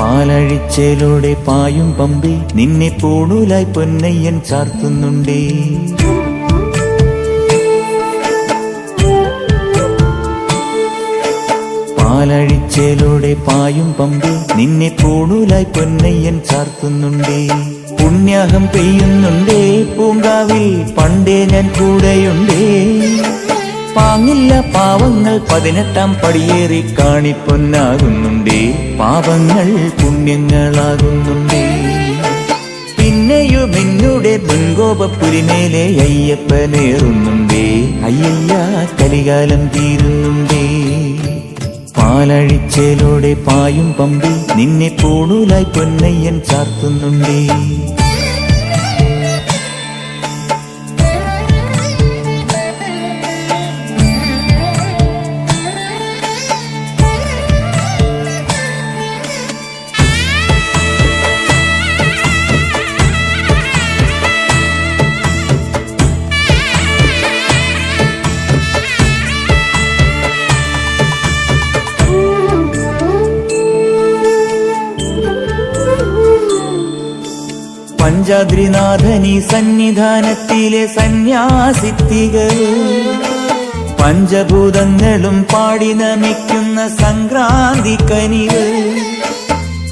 പാലഴിച്ചേലോടെ പായും പമ്പി നിന്നെ പൂണൂലായി പൊന്നയ്യൻ ചാർത്തുന്നുണ്ടേ. പാലഴിച്ചേലോടെ പായും പമ്പി നിന്നെ പൂണൂലായി പൊന്നയ്യൻ ചാർത്തുന്നുണ്ടേ. പുണ്യാഹം പെയ്യുന്നുണ്ടേ പൂങ്കാവിൽ പണ്ടേ ഞാൻ കൂടെയുണ്ടേ. പാങ്ങില്ല പാവങ്ങൾ പതിനെട്ടാം പടിയേറി കാണിപ്പൊന്നാകുന്നുണ്ടേ. പാവങ്ങൾ പുണ്യങ്ങളാകുന്നുണ്ടേ. പിന്നെയും എന്നുടെ അയ്യപ്പ അയ്യപ്പനേറുന്നുണ്ടേ. അയ്യയ്യ കലികാലം തീരുന്നുണ്ടേ. പാലഴിച്ചേലോടെ പായും പമ്പി നിന്നെ പൂണൂലായി പൊന്നയ്യൻ ചാർത്തുന്നുണ്ടേ. പഞ്ചാദ്രിനാഥനി സന്നിധാനത്തിലെ സന്യാസിത്തികൾ പഞ്ചഭൂതങ്ങളും പാടി നമിക്കുന്ന സംക്രാന്തി കനികൾ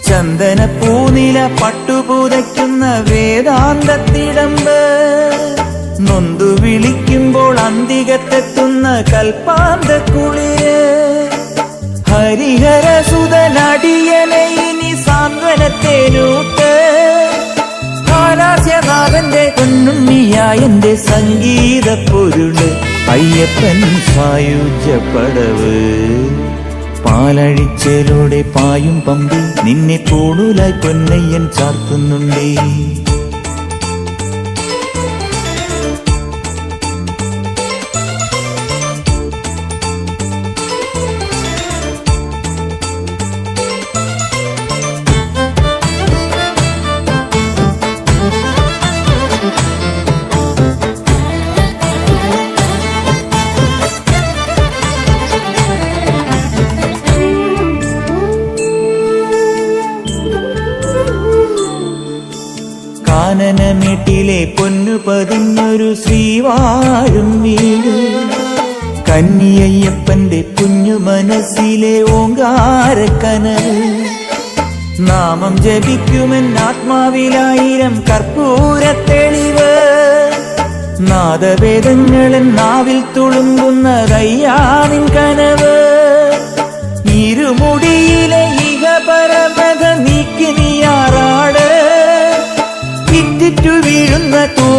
ചന്ദനപ്പൂനില പട്ടുപൂതയ്ക്കുന്ന വേദാന്തത്തിടമ്പ് നൊന്തു വിളിക്കുമ്പോൾ അന്തികത്തെത്തുന്ന കൽപ്പാന്ത കുളിര് ഹരിഹര സാന്ത്വനത്തെ ഇനി സാന്ത്വനത്തേനൂട്ട് ഹാലാസ്യനാഥന്റെ പൊന്നുണ്ണിയായന്റെ സംഗീത പൊരുൾ. അയ്യപ്പൻ സായുജ പടവ്. പാലഴിച്ചലോടെ പായും പമ്പി നിന്നെ പൂണൂലായി പൊന്നയ്യൻ ചാർത്തുന്നുണ്ടേ. കാനനമേട്ടിലെ പൊന്നു പതിഞ്ഞൊരു ശ്രീവാഴും വീട്. കന്നിയയ്യപ്പന്റെ കുഞ്ഞു മനസ്സിലെ ഓങ്കാരക്കനൽ. നാമം ജപിക്കുമെൻ ആത്മാവിലായിരം കർപ്പൂര തെളിവ്. നാദവേദങ്ങളൻ നാവിൽ തുളുമ്പുന്നതയ്യാനിൻ കനവ്. ഇരുമുടിയിലെ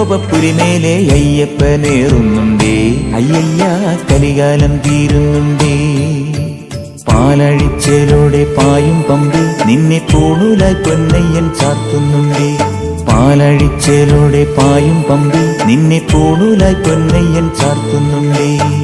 മുൻകോപപ്പുരിമേലെ അയ്യപ്പനേറുന്നുണ്ടേ. അയ്യയ്യ കലികാലം തീരുന്നുണ്ടേ. പാലഴിച്ചലോടെ പായും പമ്പി നിന്നെ പൂണൂലായി പൊന്നയ്യൻ ചാർത്തുന്നുണ്ടേ. പാലഴിച്ചലോടെ പായും പമ്പി നിന്നെ പൂണൂലായി പൊന്നയ്യൻ ചാർത്തുന്നുണ്ടേ.